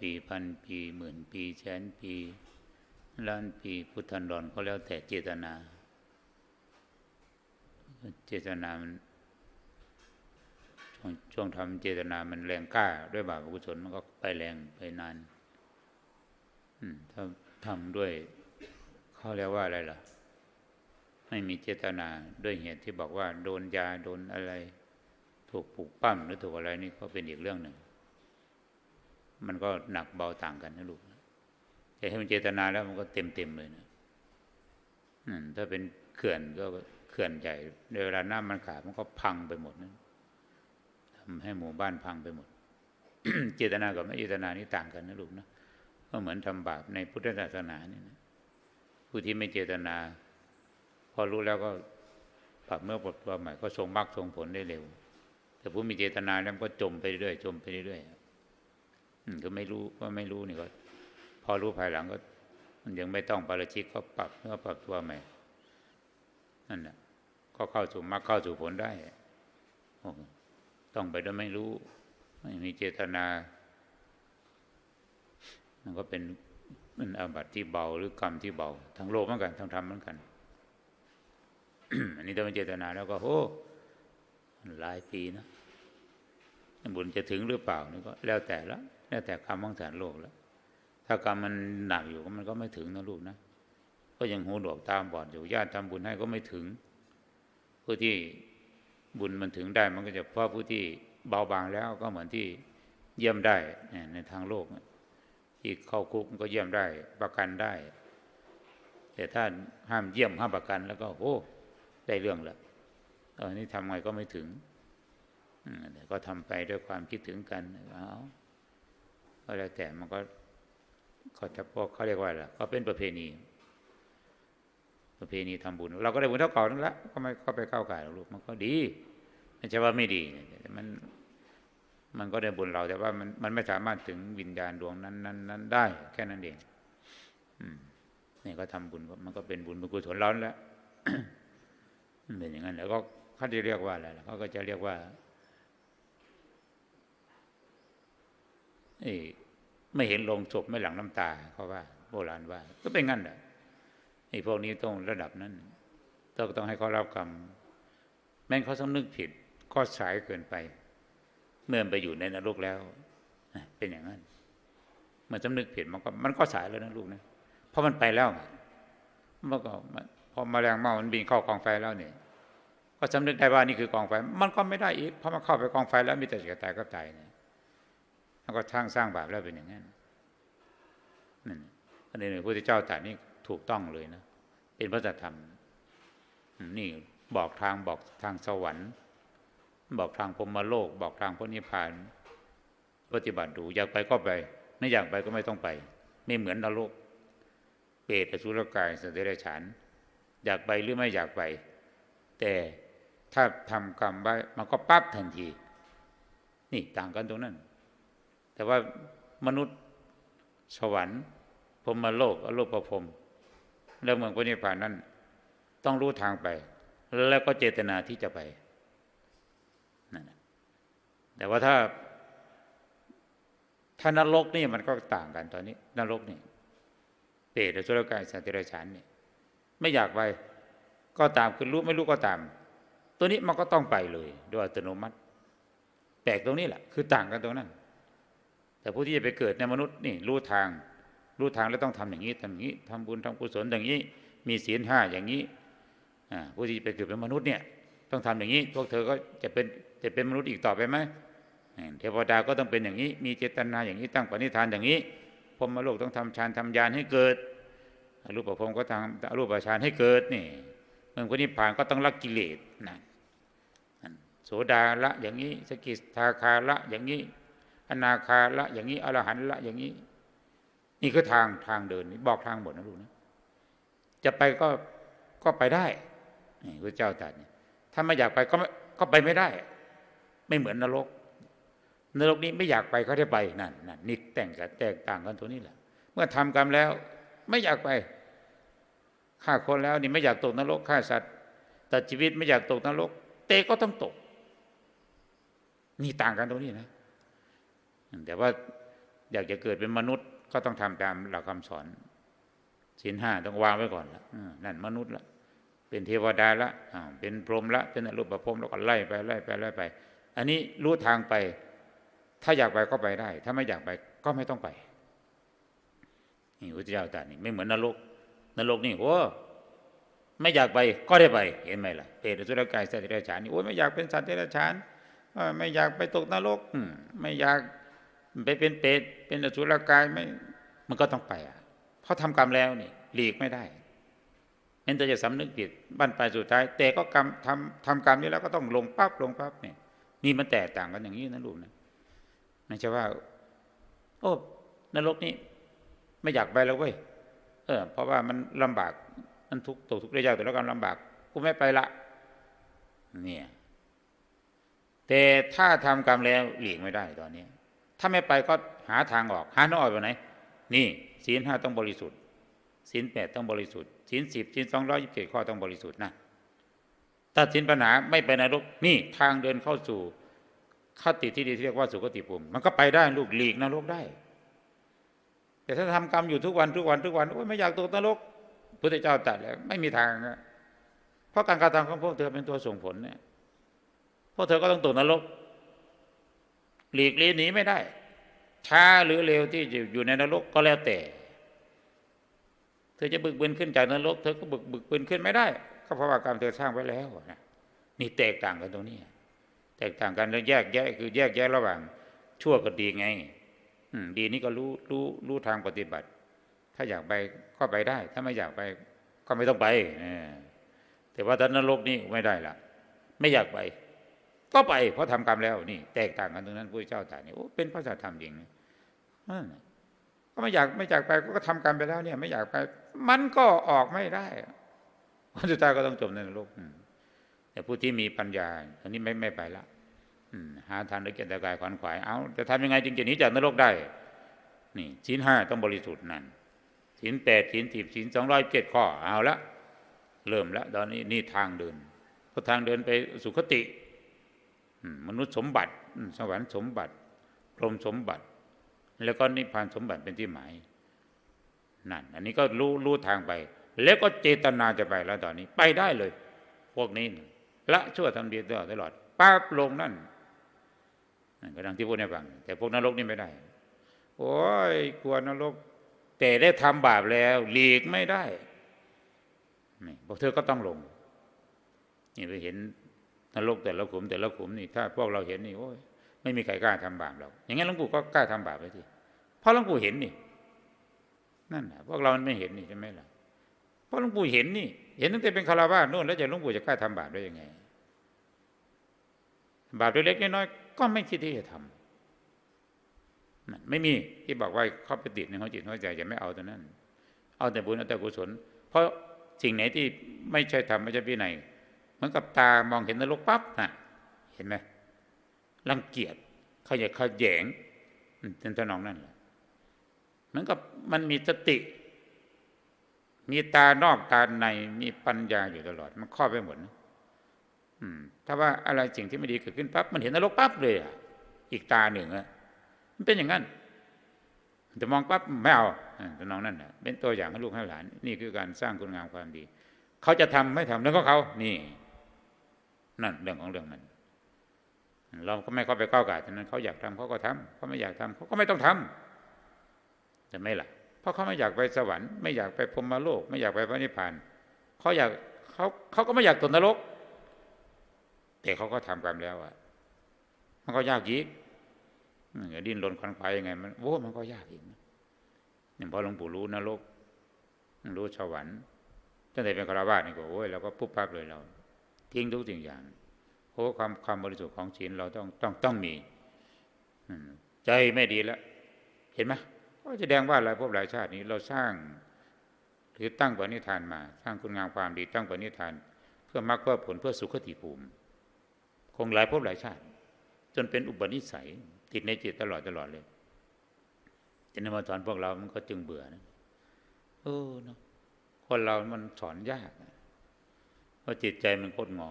ปีพันปีหมื่นปีแสนปีล้านปีพุทธันดรก็แล้วแต่เจตนา เจตนามันช่วงช่วงทำเจตนามันแรงกล้า ด้วยบาปอกุศลมันก็ไปแรงไปนานอืถ้าทำด้วยเขาเรียกว่าอะไรล่ะ ไม่มีเจตนาด้วยเหตุที่บอกว่า โดนยาโดนอะไร ถูกปลูกปั้มหรือถูกอะไรนี่ก็เป็นอีกเรื่องหนึ่ง มันก็หนักเบาต่างกันนะลูกแต่ให้มันเจตนาแล้วมันก็เต็มเต็มเลยนะถ้าเป็นเขื่อนก็เขื่อนใหญ่ในเวลาน้ำมันขาดมันก็พังไปหมดนะทำให้หมู่บ้านพังไปหมด เจตนากับไม่เจตนานี่ต่างกันนะลูกนะก็เหมือนทำบาปในพุทธศาสนาเนี่ยนะผู้ที่ไม่เจตนา พอรู้แล้วก็ปรับเมื่อปลดตัวใหม่ก็ทรงมรรคทรงผลได้เร็ว แต่ผู้มีเจตนาแล้วก็จมไปเรื่อยจมไปเรื่อย ก็ไม่รู้ว่าไม่รู้นี่ก็ พอรู้ภายหลังก็ มันยังไม่ต้องปาราชิกก็ปรับเมื่อปรับตัวใหม่นั่นแหละก็เข้าสู่มรรคเข้าสู่ผลได้ต้องไปโดยไม่รู้ ไม่มีเจตนา มันก็เป็นมันอาบัติที่เบาหรือกรรมที่เบา ทั้งโลกเหมือนกัน ทั้งธรรมเหมือนกัน อันนี้ถ้ามันเจตนาแล้วก็โอ้หลายปีนะ บุญจะถึงหรือเปล่านี่ก็แล้วแต่ละแล้วแต่กรรมของสารโลกแล้ว ถ้ากรรมมันหนักอยู่มันก็ไม่ถึงนะลูกนะ ก็ยังหูหนวกตามบอดอยู่ญาติทำบุญให้ก็ไม่ถึง ผู้ที่บุญมันถึงได้มันก็จะเพราะผู้ที่เบาบางแล้วก็เหมือนที่เยี่ยมได้ในทางโลกที่เข้าคุกก็เยี่ยมได้ประกันได้ แต่ถ้าห้ามเยี่ยมห้ามประกันแล้วก็โอ้ได้เรื่องละตอนนี้ทำไงก็ไม่ถึง ก็ทำไปด้วยความคิดถึงกันเอาก็แล้วแต่มันก็เขาจะพวกเขาเรียกว่าอะไรก็เป็นประเพณี ประเพณีทำบุญ เราก็ได้บุญเท่าเก่านั่นละก็ไม่เข้าไปเข้าก่ายหรอกลูกมันก็ดีไม่ใช่ว่าไม่ดีแต่มันมันก็ได้บุญเรา แต่ว่ามันมันไม่สามารถถึงวิญญาณดวงนั้นนั้นนั้นได้ แค่นั้นเองอืนี่ก็ทำบุญมันก็เป็นบุญเป็นกุศลเราแล้วเป็นอย่างนั้นแล้วก็เขาจะเรียกว่าอะไรเขาก็จะเรียกว่าเอ้ ไม่เห็นลงศพไม่หลังน้ำตาเขาว่า โบราณว่า ก็เป็นงั้นแหละไอ้พวกนี้ต้องระดับนั้นต้องต้องให้เขารับกรรมแม้เขาสำนึกผิดก็สายเกินไป เมื่อไปอยู่ในนรกแล้วเป็นอย่างนั้นเมันสำนึกผิดมันก็มันก็สายแล้วนะลูกนะเพราะมันไปแล้วมันก็พอมาแรงเมามันบินเข้ากองไฟแล้วเนี่ยก็สำนึกได้ว่านี่คือกองไฟ มันก็ไม่ได้อีกเพราะมันเข้าไปกองไฟแล้วมีแต่จะตายก็ตายเนี่ย แล้วก็ทั้งสร้างบาปแล้วเป็นอย่างนั้นนั่นอันนี้พระพุทธเจ้าตรัสนี่ถูกต้องเลยนะ เป็นพระธรรม นี่บอกทางบอกทางสวรรค์ บอกทางพรมโลก บอกทางพระนิพพาน ปฏิบัติดูอยากไปก็ไป ไม่อยากไปก็ไม่ต้องไป ไม่เหมือนนรก เปรตอสุรกายสัตว์เดรัจฉาน อยากไปหรือไม่อยากไป แต่ถ้าทำกรรมไว้มันก็ปั๊บทันที นี่ต่างกันตรงนั้น แต่ว่ามนุษย์สวรรค์พรมโลกอรูปภพแล้วเมืองพระนิพพานนั้น ต้องรู้ทางไป แล้วก็เจตนาที่จะไปนั่นแต่ว่าถ้าถ้านรกนี่มันก็ต่างกันตอนนี้ นรกนี่เปรตและสุรกายสัตว์เดรัจฉานนี่ไม่อยากไปก็ตามคือรู้ไม่รู้ก็ตาม ตัวนี้มันก็ต้องไปเลยโดยอัตโนมัติ แปลกตรงนี้แหละคือต่างกันตรงนั้น แต่ผู้ที่จะไปเกิดในมนุษย์นี่รู้ทาง รู้ทางแล้วต้องทำอย่างนี้ทำอย่างนี้ทำบุญทำกุศลอย่างนี้ มีศีลห้าอย่างนี้ผู้ที่ไปเกิดเป็นมนุษย์เนี่ยต้องทำอย่างนี้ พวกเธอก็จะเป็นจะเป็นมนุษย์อีกต่อไปไหมเทวดาก็ต้องเป็นอย่างนี้ มีเจตนาอย่างนี้ตั้งปณิธานอย่างนี้พรหมโลกต้องทำฌานทำญาณให้เกิดรูปภพก็ทำรูปฌานให้เกิดนี่เมื่อคนนิพพานก็ต้องละกิเลสนะโสดาละอย่างนี้สกิทาคาละอย่างนี้ อนาคาละอย่างนี้อรหันละอย่างนี้ นี่คือทางทางเดินนี่บอกทางหมดนะลูกนะจะไปก็ก็ไปได้นี่พระเจ้าตรัสถ้าไม่อยากไปก็ก็ไปไม่ได้ ไม่เหมือนนรก นรกนี้ไม่อยากไปเขาได้ไปนั่นนั่นนี่แต่งกันแตกต่างกันตัวนี้แหละ เมื่อทำกรรมแล้ว ไม่อยากไปฆ่าคนแล้วนี่ไม่อยากตกนรกฆ่าสัตว์แตัดชีวิตไม่อยากตกนรก เตก็ต้องตก นี่ต่างกันตรงนี้นะ แต่ว่าอยากจะเกิดเป็นมนุษย์ก็ต้องทำตามหลักคำสอนศีลห้าต้องวางไว้ก่อนละนั่นมนุษย์ละเป็นเทวดาละเป็นพรหมละเป็นอรูปภพแล้วก็ไล่ไปไล่ไปไล่ไป อันนี้รู้ทางไป ถ้าอยากไปก็ไปได้ ถ้าไม่อยากไปก็ไม่ต้องไปนี่พระเจ้าตรัสนี่ไม่เหมือนนรกนรกนี่โอ้ไม่อยากไปก็ได้ไป เห็นไหมล่ะเปรตอสุรกายสัตว์เดรัจฉานนี่โอ้ยไม่อยากเป็นสัตว์เดรัจฉานไม่อยากไปตกนรกอืไม่อยาก ไปเป็นเปรตเป็นอสุรกายไม่มันก็ต้องไปอะเพราะทำกรรมแล้วนี่หลีกไม่ได้เห็นแต่จะสำนึกผิดบั้นปลายสุดท้าย แต่ก็กรรมทำทำกรรมนี้แล้วก็ต้องลงปั๊บลงปั๊บเนี่ย นี่มันแตกต่างกันอย่างนี้นะลูกนะไม่ใช่ว่า โอ้นรกนี่ไม่อยากไปแล้วเว้ยเออ เพราะว่ามันลำบากมันทุกตกทุกข์ได้ยากแต่แล้วกันลำบากกูไม่ไปละ เนี่ย แต่ถ้าทำกรรมแล้วหลีกไม่ได้ตอนนี้ ถ้าไม่ไปก็หาทางออก หาทางออกไปไหน นี่ศีลห้าต้องบริสุทธิ์ศีลแปดต้องบริสุทธิ์ศีลสิบศีลสองร้อยยี่สิบเจ็ดข้อต้องบริสุทธิ์นะถ้าศีลปัญหาไม่ไปนรกนี่ทางเดินเข้าสู่คติที่ดีที่เรียกว่าสุคติภูมิมันก็ไปได้ลูกหลีกนรกได้ แต่ถ้าทำกรรมอยู่ทุกวันทุกวันทุกวันโอ้ยไม่อยากตกนรกพุทธเจ้าตรัสแล้วไม่มีทางเพราะการกระทำของพวกเธอเป็นตัวส่งผลเนี่ยพวกเธอก็ต้องตกนรก หลีกเลี่ยงหนีไม่ได้ ช้าหรือเร็วที่อยู่ในนรกก็แล้วแต่ เธอจะบึกบืนขึ้นจากนรก เธอก็บึกบึกบืนขึ้นไม่ได้ ก็เพราะว่ากรรมเธอสร้างไว้แล้วนะนี่แตกต่างกันตรงนี้แตกต่างกันแล้วแยกแยะคือแยกแยะระหว่าง ชั่วกับดีไงอืดีนี่ก็รู้รู้รู้ทางปฏิบัติ ถ้าอยากไปก็ไปได้ ถ้าไม่อยากไปก็ไม่ต้องไปแต่ว่าถ้านรกนี่ไม่ได้ละไม่อยากไป ก็ไปเพราะทำกรรมแล้วนี่ แตกต่างกันตรงนั้นพระเจ้าตรัสนี่โอ้เป็นพระสัทธรรมจริงนะก็ไม่อยากไม่อยากไปก็ทำกรรมไปแล้วเนี่ย ไม่อยากไป มันก็ออกไม่ได้พระสุดท้ายก็ต้องจมในนรกแต่ผู้ที่มีปัญญาอันนี้ไม่ไม่ไปละหาทางด้วยเกียรติกายขวัญขวายเอาจะทำยังไงจึงจะหนีจากนรกได้ นี่ศีลห้าต้องบริสุทธิ์นั่นศีลแปดศีลสิบศีลสองร้อยเจ็ดข้อเอาละเริ่มล้วตอนนี้นี่ทางเดินก็ทางเดินไปสุคติ มนุษย์สมบัติ สวรรค์สมบัติ พรหมสมบัติ แล้วก็นิพพานสมบัติเป็นที่หมายนั่นอันนี้ก็รู้รู้ทางไป แล้วก็เจตนาจะไปแล้วตอนนี้ ไปได้เลย พวกนี้ละชั่วทำดีตลอดตลอดปั๊บลงนั่นนั่นก็ดังที่พูดให้ฟังแต่พวกนรกนี่ไม่ได้ โอ้ยกลัวนรก แต่ได้ทำบาปแล้วหลีกไม่ได้นี่บอกเธอก็ต้องลงนี่ไปเห็น นรกแต่ละขุมแต่ละขุมนี่ถ้าพวกเราเห็นนี่โอ้ยไม่มีใครกล้าทำบาปหรอกอย่างงั้นหลวงปู่ก็กล้าทำบาปไปทีเพราะหลวงปู่เห็นนี่นั่นนะพวกเราไม่เห็นนี่ใช่ไหมล่ะเพราะหลวงปู่เห็นนี่ เห็นตั้งแต่เป็นคารวะโน่นแล้วจะหลวงปู่จะกล้าทำบาปได้ยังไง บาปเล็กๆน้อยๆก็ไม่คิดที่จะทำนั่นไม่มีที่บอกว่าเข้าไปติดในหัวจิตหัวใจจะไม่เอาแต่นั้น เอาแต่บุญเอาแต่กุศล เพราะสิ่งไหนที่ไม่ใช่ธรรมไม่ใช่วินัย เหมือนกับตามองเห็นนรกปั๊บนะเห็นไหมรังเกียจเขาอยากขยแยงอืมเป็นทนองนั่นแหละเหมือนกับมันมีสติ มีตานอกตาในมีปัญญาอยู่ตลอด มันครอบไปหมดนะถ้าว่าอะไรสิ่งที่ไม่ดีเกิดขึ้นปั๊บมันเห็นนรกปั๊บเลยอะอีกตาหนึ่งอะมันเป็นอย่างนั้นจะมองปั๊บไม่เอาแต่น้องนั่นน่ะเป็นตัวอย่างให้ลูกให้หลาน นี่คือการสร้างคุณงามความดี เขาจะทำไม่ทำเรื่องของเขานี่ นั่นเรื่องของเรื่องมันเราก็ไม่เข้าไปก้าวไก่ฉะนั้นเขาอยากทำเขาก็ทำเขาไม่อยากทำเขาก็ไม่ต้องทำแต่ไม่ล่ะ เพราะเขาไม่อยากไปสวรรค์ไม่อยากไปพรหมโลก ไม่อยากไปพระนิพพานเขาอยากเขาเขาก็ไม่อยากตกนรก แต่เขาก็ทำกรรมแล้วอะมันก็ยากยีกอย่าดิ้นรนควันไฟยังไง มันโอ้มันก็ยากอีกนะอย่างพอหลวงปู่รู้นรกรู้สวรรค์ตั้งแต่เป็นคารวะนี่ก็โอ้ยเราก็ปุ๊บปั๊บเลยเรา ทิ้งทุกสิ่งอย่างเพราะความความบริสุทธิ์ของศีลเราต้องต้องต้องมีใจไม่ดีแล้ว เห็นไหมก็แสดงว่าหลายภพหลายชาตินี้เราสร้างหรือตั้งปณิธานมา สร้างคุณงามความดีตั้งปณิธาน เพื่อมรรคเพื่อผลเพื่อสุขติภูมิ คงหลายภพหลายชาติ จนเป็นอุปนิสัย ติดในจิตตลอดตลอดเลยจะนำมาสอนพวกเรามันก็จึงเบื่อนะเออเนาะคนเรามันสอนยาก เพราะจิตใจมันโคตรงอ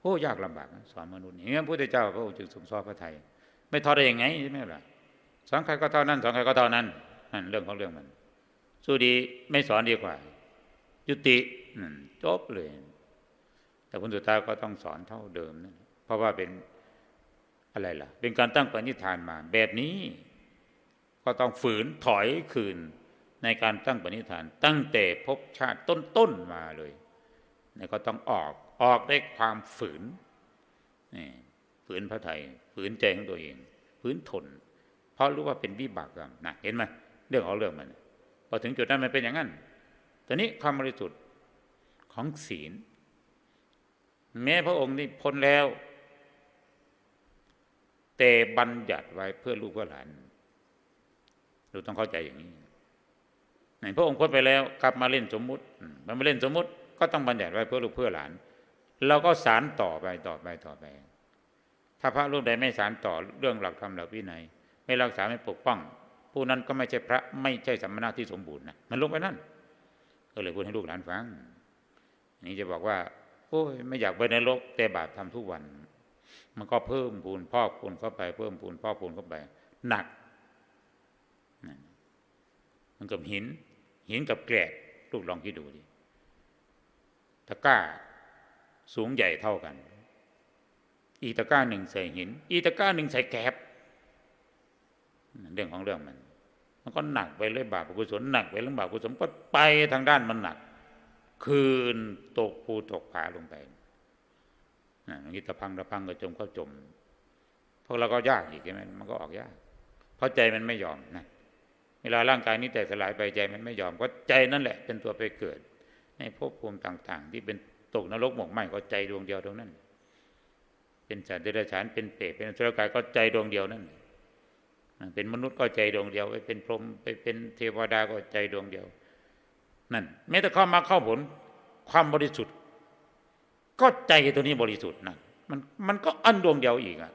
โอ้ยากลำบากสอนมนุษย์อย่างนี้พระพุทธเจ้าพระองค์จึงทรงสอนพระไทย ไม่ทอดได้ยังไงใช่ไหมล่ะสอนใครก็เท่านั้นสอนใครก็เท่านั้นนั่นเรื่องของเรื่องมัน สู้ดีไม่สอนดีกว่า ยุติจบเลย แต่ผลสุดท้ายก็ต้องสอนเท่าเดิมนั่นเพราะว่าเป็นอะไรล่ะ เป็นการตั้งปณิธานมา แบบนี้ ก็ต้องฝืนถอยคืน ในการตั้งปณิธาน ตั้งแต่ภพชาติต้นๆมาเลยเนี่ยก็ต้องออกออกได้ความฝืนนี่ฝืนพระไทยฝืนใจของตัวเอง ฝืนทน เพราะรู้ว่าเป็นวิบากกรรมนะเห็นไหมเรื่องของเรื่องมันพอถึงจุดนั้นมันเป็นอย่างนั้นตอนนี้ความบริสุทธิ์ของศีล แม้พระองค์นี่พ้นแล้ว แต่บัญญัติไว้เพื่อลูกเพื่อหลานเราต้องเข้าใจอย่างนี้ พระองค์พ้นไปแล้วกลับมาเล่นสมมุติมันมาเล่นสมมุติก็ต้องบัญญัติไว้เพื่อลูกเพื่อหลานเราก็สารต่อไปต่อไปต่อไป ถ้าพระรูปใดไม่สารต่อเรื่องหลักธรรมหลักวินัยไม่รักษาไม่ปกป้อง ผู้นั้นก็ไม่ใช่พระไม่ใช่สัมมณะที่สมบูรณ์นะมันลงไปนั่นก็เลยพูดให้ลูกหลานฟังนนี้จะบอกว่าโอ้ยไม่อยากไปในโลกแต่บาปทำทุกวัน มันก็เพิ่มพูนพอกพูนเข้าไป เพิ่มพูนพอกพูนเข้าไป หนักมันมันกับหิน หินกับแกลบลูกลองคิดดูดิตะก้าสูงใหญ่เท่ากัน อีตะก้าหนึ่งใส่หิน อีตะก้าหนึ่งใส่แกลบเรื่องของเรื่องมัน มันก็หนักไปเลยบาปกุศลหนักไปเรื่องบาปกุศลก็ไปทางด้านมันหนัก คืนตกภูตกผาลงไปนะอย่างนี้ตะพังตะพังก็จมก็จมพวกเราก็ยากอีกใช่ไหมมันก็ออกยากเพราะใจมันไม่ยอมนะ วลาร่างกายนี้แตกสลายไปใจมันไม่ยอมก็ใจนั่นแหละ เป็นตัวไปเกิด ในภพภูมิต่าง ๆ ที่เป็นตกนรกหมกไหมก็ใจดวงเดียวตรงนั้น เป็นสัตว์เดรัจฉานเป็นเปรตเป็นสุรกายก็ใจดวงเดียวนั่นเป็นมนุษย์ก็ใจดวงเดียวไปเป็นพรหมไปเป็นเทวดาก็ใจดวงเดียว นั่นแม้แต่เข้ามาเข้าผลความบริสุทธิ์ ก็ใจตัวนี้บริสุทธิ์นั่นมันมันก็อันดวงเดียวอีกอะ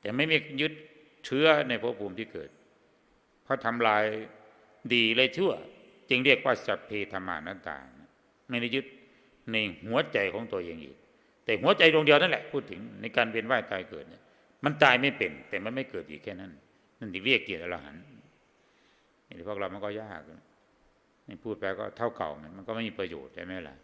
แต่ไม่มียึดเชื้อในภพภูมิที่เกิด เพราะทำลายดีเลยชั่ว จึงเรียกว่าสัพเพธรรมานัตตาไม่ได้ยึดในหัวใจของตัวเองอีก แต่หัวใจดวงเดียวนั่นแหละพูดถึงในการเวียนว่ายตายเกิดเนี่ยมันตายไม่เป็น แต่มันไม่เกิดอีกแค่นั้นนั่นที่เรียกเกียรติอรหันต์นี่พวกเรามันก็ยากนี่พูดไปก็เท่าเก่ามันก็ไม่มีประโยชน์ใช่ไหมล่ะ